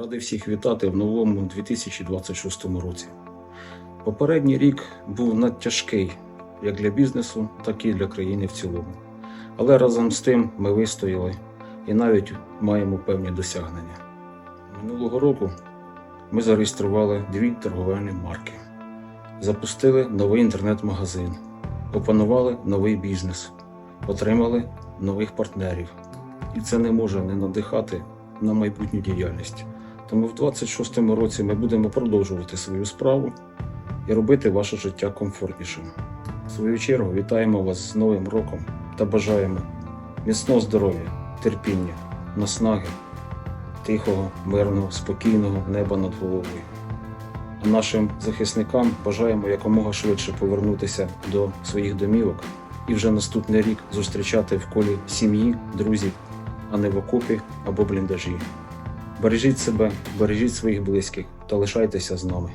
Радий всіх вітати в новому 2026 році. Попередній рік був надтяжкий як для бізнесу, так і для країни в цілому. Але разом з тим ми вистояли і навіть маємо певні досягнення. Минулого року ми зареєстрували дві торговельні марки, запустили новий інтернет-магазин, опанували новий бізнес, отримали нових партнерів. І це не може не надихати на майбутню діяльність. Тому в 26-му році ми будемо продовжувати свою справу і робити ваше життя комфортнішим. В свою чергу вітаємо вас з Новим роком та бажаємо міцного здоров'я, терпіння, наснаги, тихого, мирного, спокійного неба над головою. А нашим захисникам бажаємо якомога швидше повернутися до своїх домівок і вже наступний рік зустрічати в колі сім'ї, друзів, а не в окопі або бліндажі. Бережіть себе, бережіть своїх близьких та лишайтеся з нами.